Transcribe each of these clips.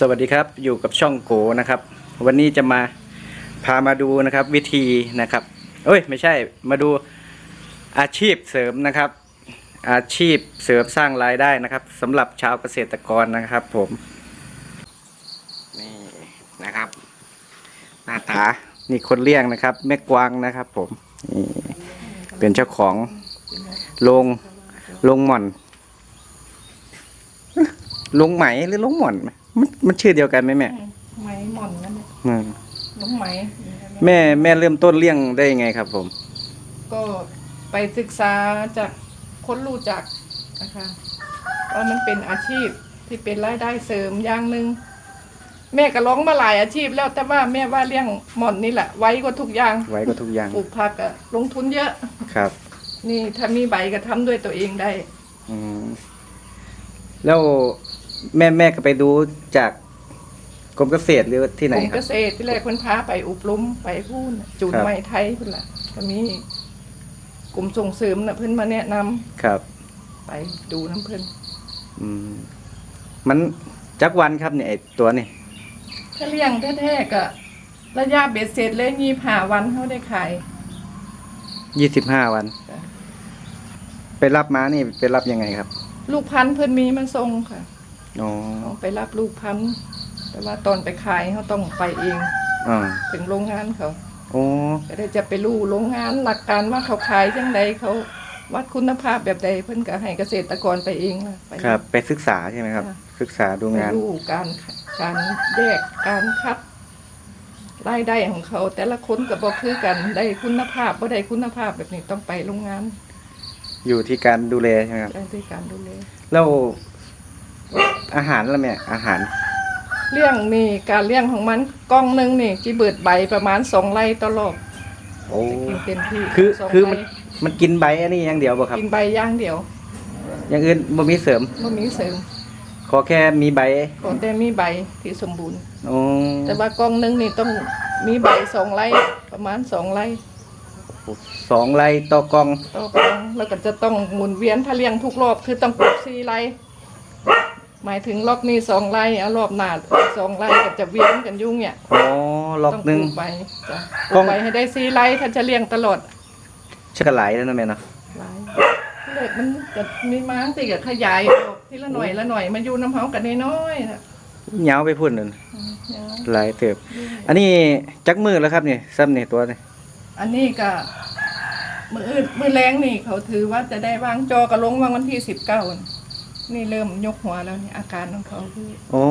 สวัสดีครับอยู่กับช่องโกนะครับ วันนี้จะมาพามาดูนะครับวิธีนะครับเอ้ยไม่ใช่มาดูอาชีพเสริมนะครับ อาชีพเสริมสร้างรายได้นะครับสำหรับชาวเกษตรกรนะครับ ผมนี่นะครับ หน้าตานี่คนเลี้ยงนะครับแม่กวางนะครับ ผมนี่เป็นเจ้าของโรงโรงหม่อนลงไหมหรือลงหม่อนไห มมันมันชื่อเดียวกันไหมแม่ไหมหม่อนนั่นแหละอืมน้องไหมแม่แม่เริ่มต้นเลี้ยงได้ยังไงครับ ผม ก็ไปศึกษาจากคนรู้จักนะคะว่ามันเป็นอาชีพที่เป็นรายได้เสริมอย่างหนึ่งแม่ก็ร้องมาหลายอาชีพแล้วแต่ว่าแม่ว่าเลี้ยงหม่อนนี่แหละ ไว้กว่าทุกอย่างไว้ก็ทุกอย่างปลูกผักอะลงทุนเยอะ ครับ นี่ถ้ามีใบก็ทำด้วยตัวเองได้ อืมแล้ว แม่แม่ก็ไปดูจากกรมเกษตรหรือที่ไหนกรมคเกรับ ษตรที่แรกคนพาไปอบรมไปพูนจูนครับ ไม้ไทยพุ่นละก็มีกลุ่มส่งเสริมนะเพิ่นมาแนะนำครับ ไปดูน้ำเพิ่นอืมมันจักวันครับเนี่ยไอตัวนี่ถ้าเลี้ยงแท้ๆก็ระยะเบ็ดเสร็จเลยยี่ผ่าวันเขาได้ขาย ยี่สิบห้าวัน จ้ะ ไปรับมานี่ไปรับยังไงครับ ลูกพันธุ์เพิ่นมีมาส่งค่ะ อ๋อเขาไปรับลูกพันธุ์แต่ว่าตอนไปขายเขาต้องไปเองอ่าถึงโรงงานเขาโอ้ก็ได้จะไปรู้โรงงานหลักการว่าเขาขายจังใดเขาวัดคุณภาพแบบใดเพิ่นก็ให้เกษตรกรไปเองล่ะไป ครับไปศึกษาใช่ไหมครับจ้ะศึกษาดูไปงาน รู้การการแยกการคัดรายได้ของเขา แต่ละคนก็บอกคือกันได้คุณภาพบ่ได้คุณภาพแบบนี้ต้องไปโรงงานอยู่ที่การดูแลใช่ไหมครับ ได้ด้วยการดูแล แล้ว อาหารละแม่อาหาร เลี้ยงนี่การเลี้ยงของมันกล้องหนึงนี่จีเบิดใบประมาณสองไร่ต่อรอบโอ้จะกินเต็มที่คือสงคือไร่มันมันกินใบอันนี้อย่างเดียวป่ะครับ กินใบอย่างเดียวอย่างอื่นบ่มีเสริม ไม่มีเสริมขอแค่มีใบขอแต่มีใบที่สมบูรณ์ โอ้แต่ว่ากล้องหนึงนี่ต้องมีใบสองไร่ประมาณสองไร่ สองไร่ต่อกล่อง ต่อกล้องแล้วก็จะต้องหมุนเวียนถ้าเลี้ยงทุกรอบคือต้องปลูกสี่ไร่ หมายถึงรอบนี้สองไร่เอารอบหน้าสองไร่ก็จะเวียนกันยุ่งเนี่ยอ๋อล็อกต้องหนึ่งปลูกใบจ้ะปกล้ลูองกใบให้ได้สี่ไร่ถ้าจะเลี้ยงตลอดชักกะไหลแล้วนะแม่เนาะหลายเล็กมันจะมีม้างติกับขยายออกทีละหน่อยละหน่อยมาอยู่น้ำเฮากันน้อยๆนะเหงาไปพุ่นนั่นอืมเนี่ยหลายเติบ อันนี้จักมือแล้วครับนี่ซ้ำนี่ตัวนี่อันนี้ก็มืออื่นมือแรงนี่เขาถือว่าจะได้วางจอกระลงวางวันที่สิบเก้า นี่เริ่มยกหัวแล้วนี่อาการของเขาคือโอ้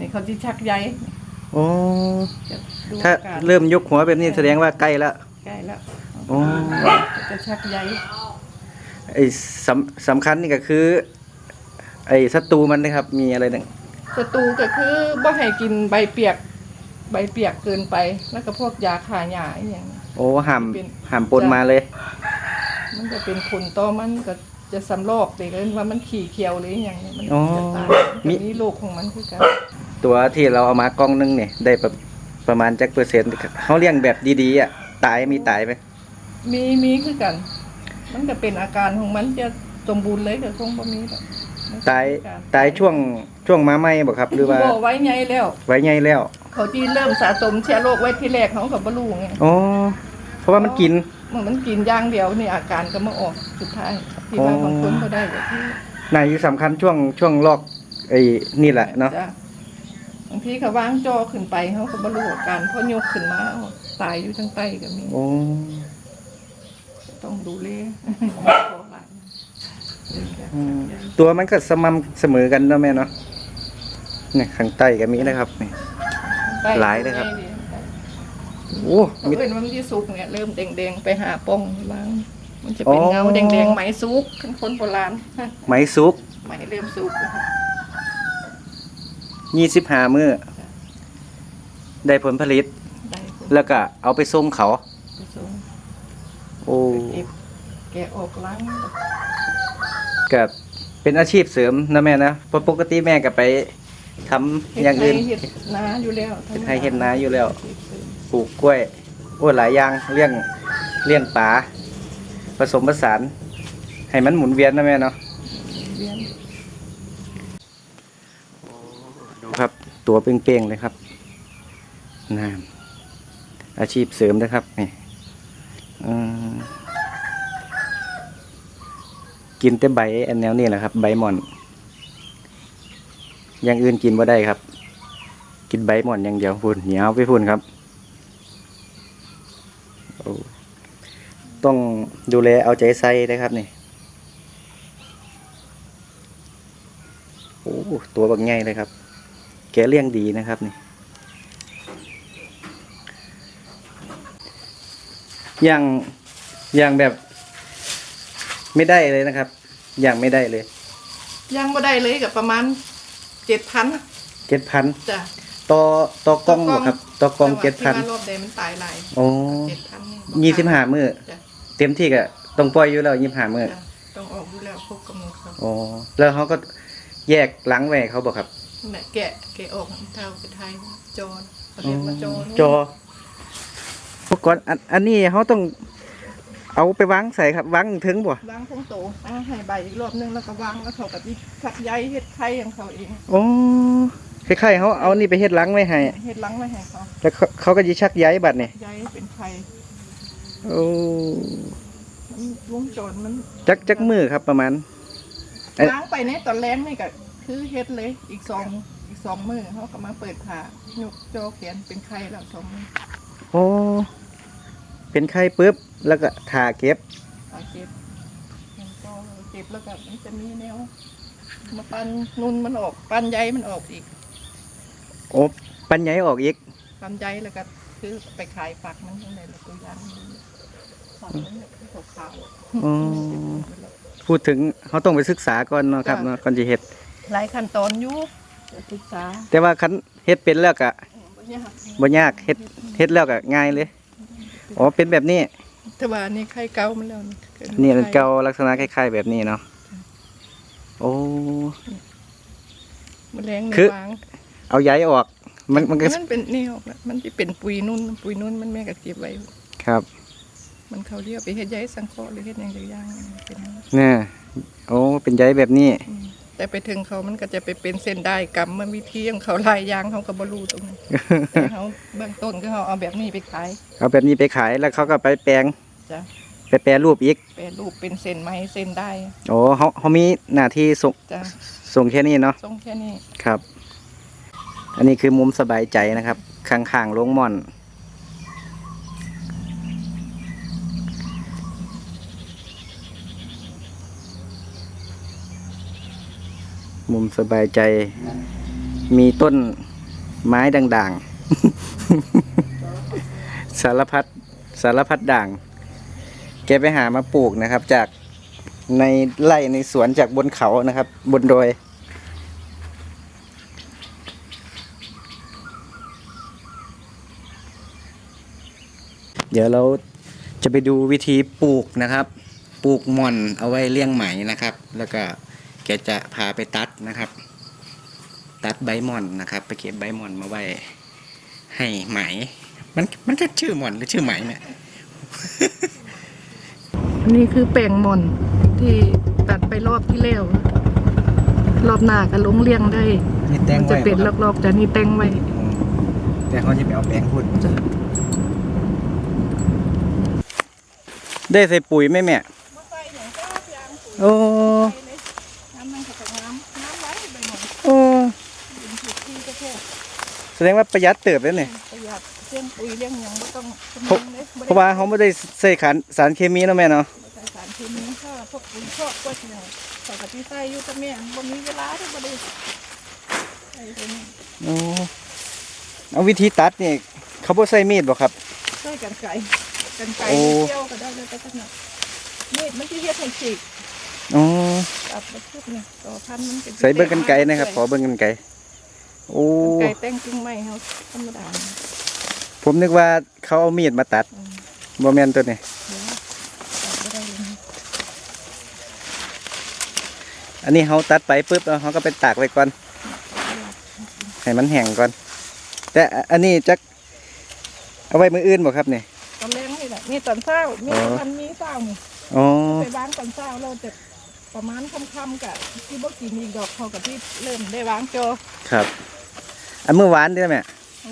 นี่เขาที่ชักใยโอ้จะดูถ้าอาการเริ่มยกหัวแบบนี้แสดงว่าใกล้แล้วใกล้แล้วโอ้จะชักใยไอ้สำสำคัญนี่ก็คือ ไอ้ศัตรูมันนะครับ มีอะไรหนึ่งศัตรูก็คือบ่ให้กินใบเปียก ใบเปียกเกินไป แล้วก็พวกยาฆ่าหญ้าอหย่างนี้โอ้ห้ามเป็นห้ามปนมาเลย มันจะเป็นผลต่อมันก็ จะสำลอกเด็กเลยว่ามันขี่เคียวหรืออย่างนี้มันอ๋อจะตายมีมีโรคของมันคือกันตัวที่เราเอามากล้องนึงเนี่ยได้ประประมาณจักเปอร์เซ็นต์เขาเลี้ยงแบบดีๆอะตายมีตายไหมมีมีคือกัน มันจะเป็นอาการของมันจะสมบูรณ์เลยก็คงบ่มีดอกมันตายคือตายช่วงช่วงมาไหมบอกครับ หรือว่าบ่ไว้ไงแล้ว ไว้ไงแล้วเขาที่เริ่มสะสมเชื้อโรคไว้ที่แรกเขาก็บ่รู้ไงอ๋อเพราะว่ามันกิน มันมันกินอย่างเดียวนี่อาการก็มาออกสุดท้าย ที่ว่าอ๋อบางคนก็ได้แบบที่นายอยู่สำคัญช่วงช่วงลอกไอ้นี่แหละเนาะจ้บางทีเขาวางจอขึ้นไปเขาก็บ่รู้อาการเพราะยกขึ้นมาเอาตายอยู่ทั้งใต้ก็มีโอ้ต้องดูแลอืมตัวมันก็สม่ำเสมอกันเนาะแม่เนาะเนี่ยข้างใต้ก็มีนะครับนี่หลายเลยครับโอ้เขามีเป็นว่ามันที่สุกเนี่ยเริ่มแดงๆไปหาป้องล้าง มันจะเป็นอ๋อเงาแดงๆไหมสุกขั้นคนโบราณไหมซุกไหมเริ่มสุกยี่สิบห้ามือได้ผลผลิตได้ผลแล้วก็เอาไปส่งเขาไปส่งโอ้เก็บแกะออกล้างกับเป็นอาชีพเสริมนะแม่นะเพราะปกติแม่ก็ไปทำอย่างอื่นเห็ดนาอยู่แล้วเฮ็ดไร่เฮ็ดนาอยู่แล้วปลูกกล้วยโอ้หลายอย่างเลี้ยงเลี้ยงปลา ผสมผสาน ให้มันหมุนเวียนนะแม่เนาะเวียนดูครับ ตัวเป้งๆเลยครับนานอาชีพเสริมนะครับนี่อืมกินแต่ใบอันแนวนี้แหละครับ ใบหม่อน อย่างอื่นกินบ่ได้ครับ กินใบหม่อนอย่างเดียวพุ่นเหนียวไปพุ่นครับโอ้ต้อง ดูแลเอาใจใส่นะครับนี่โอ้ตัวบักใหญ่เลยครับ แกเลี้ยงดีนะครับนี่อย่างอย่างแบบ ไม่ได้เลยนะครับ อย่างไม่ได้เลยย่างบ่ได้เลยกับประมาณเจ็ดพันเจ็ดพันจ้ะต่อต่อกล้องต่อกล้องบ่ครับต่อกล้องเจ็ดพัน แต่ว่าที่ว่ารอบใดมันตายหลายโอ้ เจ็ดพันยี่สิบห้ามือ จ้ะ เต็มที่ก็ต้องปล่อยอยู่แล้วยี่สิบห้ามือจ้ะต้องออกดูแล้วครบกำหนดเขาโอ้แล้วเขาก็แยกหลังไว้ให้เขาบอกครับแม่แกะแกะออกเท่าไปไทยจอนเขาเรียกว่าจอนจอพวกก่อนอันอันนี้เขาต้องเอาไปวางใส่ครับวางถึงบ่วางทงโตเอาให้ใบอีกรอบนึงแล้วก็วางแล้วเขากับที่ขัดใยเฮ็ดไข่ของเขาเองโอ้คล้ายๆเขาเอานี่ไปเฮ็ดหลังไว้ให้เฮ็ดหลังไว้ให้เขาแล้วเขาเขาก็จะชักใยบัดนี่ใยเป็นไข่ โอ้มันวงจรมันจักจักมือครับประมาณเอ๊ะล้างไปในตอนแรกนี่ก็คือเฮ็ดเลยอีกสองอีกสองมือเขาก็มาเปิดผ่ายกจอเขียนเป็นไข่แล้วสองมือโอ้เป็นไข้ปุ๊บแล้วก็ถาเก็บเอาเก็บมันก็เก็บแล้วก็มันจะมีแนวมาปั้นนุ่นมันออก ปั้นใยมันออกอีกโอ้ปัญญาออกอีกปั้นใยแล้วก็คือไปขายฝักมันทั้งในละตัวอยาง อ๋อพูดถึงเขาต้องไปศึกษาก่อนเนาะครับจ้ะเนาะก่อนจะเฮ็ดหลายขั้นตอนอยู่จะศึกษาแต่ว่าคันเฮ็ดเป็นแล้วก็บ่ยากบ่ยากเฮ็ดเฮ็ดแล้วก็ง่ายเลย อ๋อเป็นแบบนี้แต่ว่านี่ไข่เก่ามันแล้วนี่กินี่มันเก่าลักษณะคล้ายๆแบบนี้เนาะโอ้มันแรงในคือวางเอาใยออก มันมันก็มันเป็นนี่ออกแล้วมันจะเป็นปุ๋ยนุ่น ปุ๋ยนุ่นมันแม่ก็เก็บไว้ครับ มันเขาเรียกไปเฮ็ดใยสังเคราะห์หรือเฮ็ดอย่างอย่างเป็นอย่างนั้นเนี่ยโอ้เป็นใยแบบนี้อืมแต่ไปถึงเขามันก็จะไปเป็นเส้นได้กรรมมันวิธีของเขาหลายอย่างเขาก็บ่รู้ตรงนั้นแต่เขาเบื้องต้นก็เขาเอาแบบนี้ไปขายเอาแบบนี้ไปขายแล้วเขาก็ไปแปลงจ้ะไปแปรรูปอีกแปรรูปเป็นเส้นไม้เส้นได้โอ้เขาเขามีหน้าที่ส่งจ้ะส่งแค่นี้เนาะทรงแค่นี้ครับ อันนี้คือมุมสบายใจนะครับข้างๆโรงหม่อน มุมสบายใจ มีต้นไม้ด่างๆ สารพัดสารพัดด่าง แกไปหามาปลูกนะครับ จากในไร่ในสวนจากบนเขานะครับ บนดอยเดี๋ยวเราจะไปดูวิธีปลูกนะครับ ปลูกม่อนเอาไว้เลี้ยงไหมนะครับ แล้วก็ แกจะพาไปตัดนะครับ ตัดใบหม่อนนะครับ ไปเก็บใบหม่อนมาไว้ ให้ไหม มันมันก็ชื่อหม่อนหรือชื่อไหมเนี่ยอันนี้คือแป้งหม่อนที่ตัดไปรอบที่แล้วรอบหน้าก็ลงเลี้ยงได้นี่แต่งมันจะไว้เป็นบ่ครับรอบๆจะนี่แต่งไว้อืมแต่เขาจะไปเอาแป้งพูดจ้ะได้ใส่ปุ๋ยไหมแม่มาใส่อย่างก็ยางปุ๋ยโอ้ เลยน้ำมันก็จะน้ำน้ำไว้ใบหม่อน โอ้ เป็นถูกที่ก็แค่ แสดงว่าประหยัดเติบแล้วเนี่ยประหยัดเลี้ยงปุ๋ยเลี้ยงหยังไม่ต้องเพราะจำเป็นลยเพราะว่าเขาไม่ได้ใส่ขานสารเคมีเนาะแม่เนาะใส่สารเคมีถ้าพวกปุ๋ยชอบก็จะใส่กับที่ใส่อยู่แต่แม่บ่มีเวลาที่บ่ได้ใส่ตัวนี้โอ้เอาวิธีตัดนี่เขาบ่ใส่มีดบ่ครับใส่กันไก่กันไก่โอ้ เที่ยวก็ได้เลยแต่ขนาดมีดมันที่เฮ็ดให้ฉีกอ๋อตัดมาทุบเนี่ยต่อพันมันเป็นใส่เบิ่งกันไกลนะครับขอเบิ่งกันไกล โอ้ไก่แต่งกิ่งไม้เฮาธรรมดาผมนึกว่าเขาเอามีดมาตัดอืมบ่แม่นตัวนี้เดี๋ยวตัดบ่ได้เลยนะอันนี้เขาตัดไปปุ๊บแล้วเขาก็ไปตากไว้ก่อนให้มันแห้งก่อน แต่อันนี้จักเอาไว้มืออื่นบ่ครับนี่ตอนแรกนี่แหละมีตอนเช้ามีอ๋อตอนมีเช้านี่อ๋อไปวางตอนเช้าเราจะประมาณค่ำๆกับที่บ่กินอีกดอกเขากับที่เริ่มได้วางโจอครับ อันเมื่อวานได้ไหม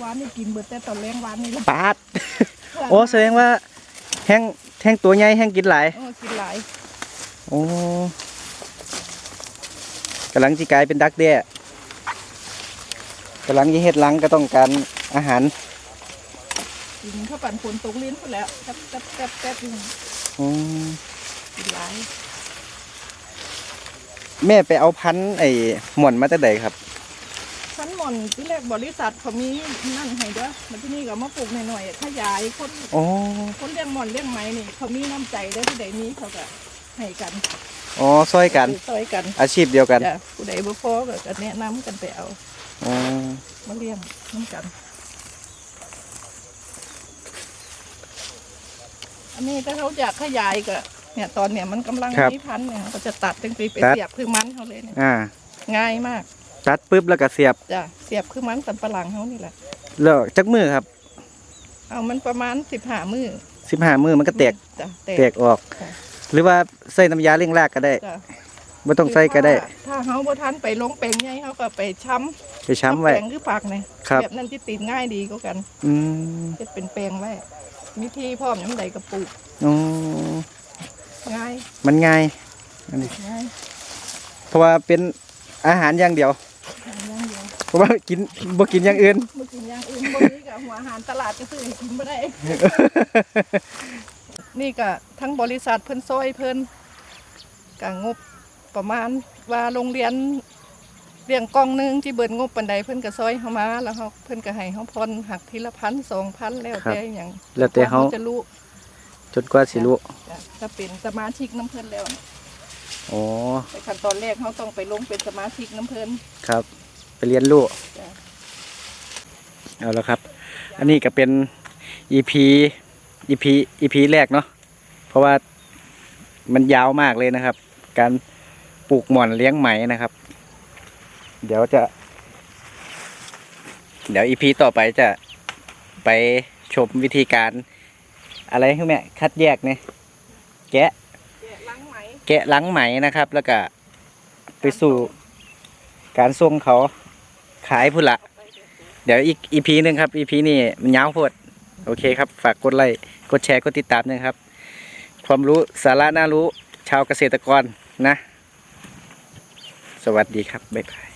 หวานนี่กินเบิดแต่ตอนแรงหวานนี่ละปาด โอ้แสดงว่าแห้งแห้งตัวใหญ่แห้งกินหลายโอ้กินหลายโอ้กำลังจีกลายเป็นดักแด้กำลังจะเฮ็ดหลังก็ต้องการอาหารกินข้าวปั่นฝนตกลิ้นพุ่นแล้วแป๊บแป๊บแป๊บแป๊บนี่อืมกินหลาย แม่ไปเอาพันธุ์ไอ้หม่อนมาแต่ใดครับชั้นหม่ อนที่แรกบริษัทเขามีนั่นให้เด้อมันที่นี่ก็มาปลูกหน่อยๆขยายคนโอ้คนเลี้ยงหม่อนเลี้ยงไหมนี่ เขามีน้ำใจเด้อผู้ใดมีเขาก็ให้กันอ๋อซอยกันซอยกันอาชีพเดียวกันจ้ะผู้ใดบ่พอก็ก็แนะนำกันไปเอาอ๋อมาเลี้ยงน้ำกัน อันนี้ถ้าเขาอยากขยายก็เนี่ยตอนเนี่ยมันกำลังมีพันธุ์เนี่ยเขาก็จะตัดตั้งปีไปเสียบคือมันเขาเลยเนี่ยอ่า ง่ายมาก ตัดปุ๊บแล้วก็เสียบจ้ะเสียบคือมันสันปะหลังเขานี่แหละ แล้วจักมือครับเอามันประมาณสิบห้ามือสิบห้ามือมันก็แตกจ้ะแตแตกออกค่ะหรือว่าใส่น้ำยาเร่งรากก็ได้จ้ะไม่ต้องใส่ก็ได้ถ้าถ้าเขาบ่ทันไปลงแปลงใหญ่เขาก็ไปช้ไปำช้ำไว้ แปลงคือผักเนี่ยครับ แบบนั้นที่ติดง่ายดีก็กันอืมจะเป็นแปลงไว้มีที่พร้อมยำใดกระปุกอ๋อง่ายมันง่ายอันนี้ง่ายเพราะว่าเป็นอาหารอย่างเดียว ราะว่ากินบ่กินอย่างอื่นเมื่อกินอย่างอื่นบนี้กับหัวอาหารตลาดก็ซื้อให้กินไม่ได้ นี่ก็ทั้งบริษัทเพิ่นซอยเพิ่นกางบประมาณว่าโรงเรียนเลี้ยงกล่องหนึงที่เบิดงบปันใดเพิ่นก็ซอยเฮามาแล้วเฮาเพิ่นก็ให้เฮาผ่อนหักทีละพันสองพันแล้วแต่หยังแล้วแต่เขาจะรู้จนกว่าสิรู้จ้ะถ้าเป็นสมาชิกน้ำเพิ่นแล้วอ๋อในขั้นตอนแรกเขาต้องไปลงเป็นสมาชิกน้ำเพิ่นครับไป เรียนรู้จ้ะเอาละครับ อันนี้ก็เป็น EP EP EP แรกเนาะเพราะว่ามันยาวมากเลยนะครับ การปลูกหม่อนเลี้ยงไหมนะครับ เดี๋ยวจะ เดี๋ยว EP ต่อไปจะไปชมวิธีการ อะไรคือแม่คัดแยกเนี่ยแกะแกะล้างไหมแกะหลังไหมนะครับ แล้วก็ไปสู่การส่งเขา ขายพุ่นละเดี๋ยวอีกอีพีหนึ่งครับอีพีนี่มันยาวโพดโอเคครับ ฝากกดไลค์กดแชร์กดติดตามนะครับ ความรู้สาระน่ารู้ชาวเกษตรกรนะ สวัสดีครับ บ๊ายบาย